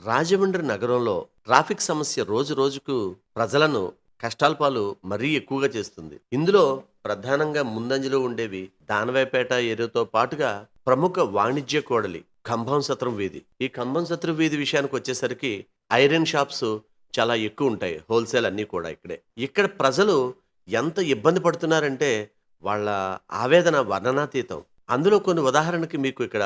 రాజమండ్రి నగరంలో ట్రాఫిక్ సమస్య రోజు రోజుకు ప్రజలను కష్టాల పాలు మరీ ఎక్కువగా చేస్తుంది. ఇందులో ప్రధానంగా ముందంజలో ఉండేవి దానవాయిపేట ఏరియాతో పాటుగా ప్రముఖ వాణిజ్య కోడలి ఖంభం సత్రం వీధి. ఈ ఖంభం సత్రం వీధి విషయానికి వచ్చేసరికి ఐరన్ షాప్స్ చాలా ఎక్కువ ఉంటాయి. హోల్సేల్ అన్నీ కూడా ఇక్కడే. ఇక్కడ ప్రజలు ఎంత ఇబ్బంది పడుతున్నారంటే వాళ్ళ ఆవేదన వర్ణనాతీతం. అందులో కొన్ని ఉదాహరణకి మీకు ఇక్కడ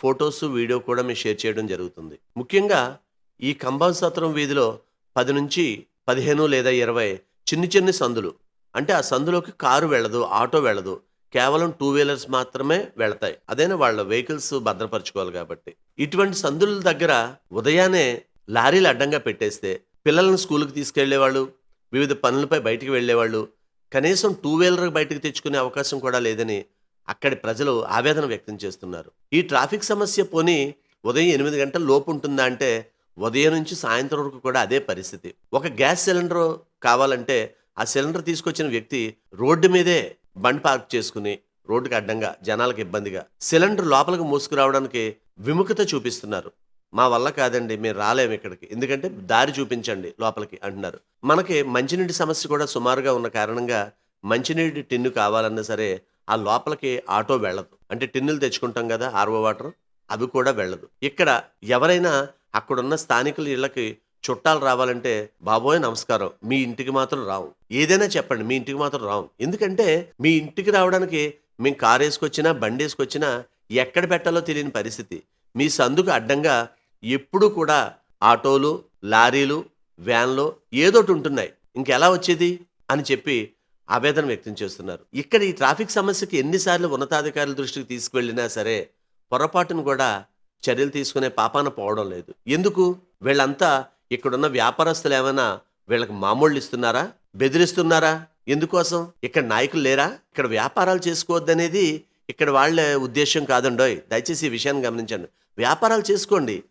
ఫొటోస్ వీడియో కూడా మేము షేర్ చేయడం జరుగుతుంది. ముఖ్యంగా ఈ కంబం సత్రం వీధిలో పది నుంచి పదిహేను లేదా ఇరవై చిన్ని చిన్ని సందులు. అంటే ఆ సందులోకి కారు వెళ్ళదు ఆటో వెళ్ళదు. కేవలం టూ వీలర్స్ మాత్రమే వెళతాయి. అదేనా వాళ్ళ వెహికల్స్ భద్రపరచుకోవాలి కాబట్టి. ఇటువంటి సందుల దగ్గర ఉదయాన్నే లారీలు అడ్డంగా పెట్టేస్తే పిల్లలను స్కూల్కి తీసుకెళ్ళేవాళ్ళు వివిధ పనులపై బయటికి వెళ్ళేవాళ్ళు కనీసం టూ వీలర్ బయటకు తెచ్చుకునే అవకాశం కూడా లేదని అక్కడి ప్రజలు ఆవేదన వ్యక్తం చేస్తున్నారు. ఈ ట్రాఫిక్ సమస్య పోని ఉదయం ఎనిమిది గంటల లోపు ఉంటుందా అంటే ఉదయం నుంచి సాయంత్రం వరకు కూడా అదే పరిస్థితి. ఒక గ్యాస్ సిలిండర్ కావాలంటే ఆ సిలిండర్ తీసుకొచ్చిన వ్యక్తి రోడ్డు మీదే బండి పార్క్ చేసుకుని రోడ్డుకి అడ్డంగా జనాలకు ఇబ్బందిగా సిలిండర్ లోపలికి మోసుకురావడానికి విముఖత చూపిస్తున్నారు. మా వల్ల కాదండి మేము రాలేము ఇక్కడికి. ఎందుకంటే దారి చూపించండి లోపలికి అంటున్నారు. మనకి మంచినీటి సమస్య కూడా సుమారుగా ఉన్న కారణంగా మంచినీటి టిన్ను కావాలన్నా సరే ఆ లోపలికి ఆటో వెళ్ళదు. అంటే టిన్నులు తెచ్చుకుంటాం కదా ఆర్వో వాటర్ అవి కూడా వెళ్ళదు. ఇక్కడ ఎవరైనా అక్కడున్న స్థానికుల ఇళ్ళకి చుట్టాలు రావాలంటే బాబోయ్ నమస్కారం. మీ ఇంటికి మాత్రం రావు. ఏదైనా చెప్పండి మీ ఇంటికి మాత్రం రావు. ఎందుకంటే మీ ఇంటికి రావడానికి మేము కారు వేసుకొచ్చినా బండి వేసుకొచ్చినా ఎక్కడ పెట్టాలో తెలియని పరిస్థితి. మీ సందుకు అడ్డంగా ఎప్పుడూ కూడా ఆటోలు లారీలు వ్యాన్లు ఏదోటి ఉంటున్నాయి. ఇంకెలా వచ్చేది? అని చెప్పి ఆవేదన వ్యక్తం చేస్తున్నారు. ఇక్కడ ఈ ట్రాఫిక్ సమస్యకి ఎన్నిసార్లు ఉన్నతాధికారుల దృష్టికి తీసుకువెళ్ళినా సరే పొరపాటును కూడా చర్యలు తీసుకునే పాపాన పోవడం లేదు. ఎందుకు? వీళ్ళంతా ఇక్కడున్న వ్యాపారస్తులు ఏమైనా వీళ్ళకి మామూళ్ళు ఇస్తున్నారా? బెదిరిస్తున్నారా? ఎందుకోసం? ఇక్కడ నాయకులు లేరా? ఇక్కడ వ్యాపారాలు చేసుకోవద్దనేది ఇక్కడ వాళ్ళ ఉద్దేశం కాదండోయ్. దయచేసి ఈ విషయాన్ని గమనించండి. వ్యాపారాలు చేసుకోండి.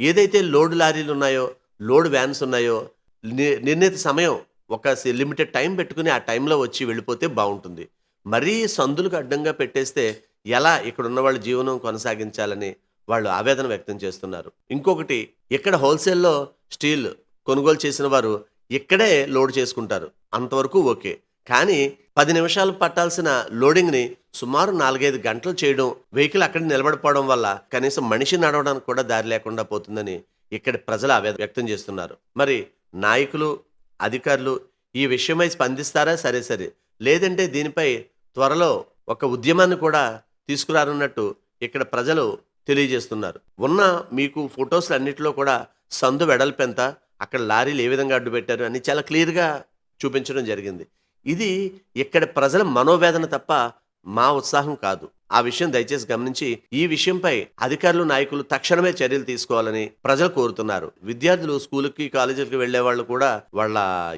ఏదైతే లోడ్ లారీలు ఉన్నాయో లోడ్ వ్యాన్స్ ఉన్నాయో ని- నిర్ణీత సమయం ఒక లిమిటెడ్ టైం పెట్టుకుని ఆ టైంలో వచ్చి వెళ్ళిపోతే బాగుంటుంది. మరీ సందులకు అడ్డంగా పెట్టేస్తే ఎలా ఇక్కడ ఉన్న వాళ్ళ జీవనం కొనసాగించాలని వాళ్ళు ఆవేదన వ్యక్తం చేస్తున్నారు. ఇంకొకటి ఇక్కడ హోల్సేల్లో స్టీల్ కొనుగోలు చేసిన వారు ఇక్కడే లోడ్ చేసుకుంటారు. అంతవరకు ఓకే. కానీ పది నిమిషాలు పట్టాల్సిన లోడింగ్ని సుమారు నాలుగైదు గంటలు చేయడం వెహికల్ అక్కడ నిలబడిపోవడం వల్ల కనీసం మనిషి నడవడానికి కూడా దారి లేకుండా పోతుందని ఇక్కడ ప్రజలు ఆవేదన వ్యక్తం చేస్తున్నారు. మరి నాయకులు అధికారులు ఈ విషయమై స్పందిస్తారా? సరే సరే. లేదంటే దీనిపై త్వరలో ఒక ఉద్యమాన్ని కూడా తీసుకురానున్నట్టు ఇక్కడ ప్రజలు తెలియజేస్తున్నారు. ఉన్న మీకు ఫొటోస్ అన్నిటిలో కూడా సందు వెడల్పెంత అక్కడ లారీలు ఏ విధంగా అడ్డు పెట్టారు అని చాలా క్లియర్గా చూపించడం జరిగింది. ఇది ఇక్కడ ప్రజల మనోవేదన తప్ప మా ఉత్సాహం కాదు. ఆ విషయం దయచేసి గమనించి ఈ విషయంపై అధికారులు నాయకులు తక్షణమే చర్యలు తీసుకోవాలని ప్రజలు కోరుతున్నారు. విద్యార్థులు స్కూల్కి కాలేజీలకు వెళ్ళే వాళ్ళు కూడా వాళ్ళ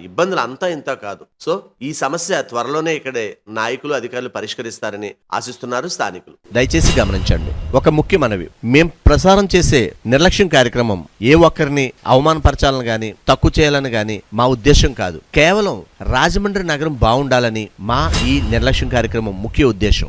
ఇబ్బందులు అంతా ఇంత కాదు. సో ఈ సమస్య త్వరలోనే ఇక్కడే నాయకులు అధికారులు పరిష్కరిస్తారని ఆశిస్తున్నారు స్థానికులు. దయచేసి గమనించండి. ఒక ముఖ్య మనవి. మేం ప్రసారం చేసే నిర్లక్ష్యం కార్యక్రమం ఏ ఒక్కరిని అవమానపరచాలని గాని తక్కువ చేయాలని గాని మా ఉద్దేశం కాదు. కేవలం రాజమండ్రి నగరం బాగుండాలని మా ఈ నిర్లక్ష్యం కార్యక్రమం ముఖ్య ఉద్దేశం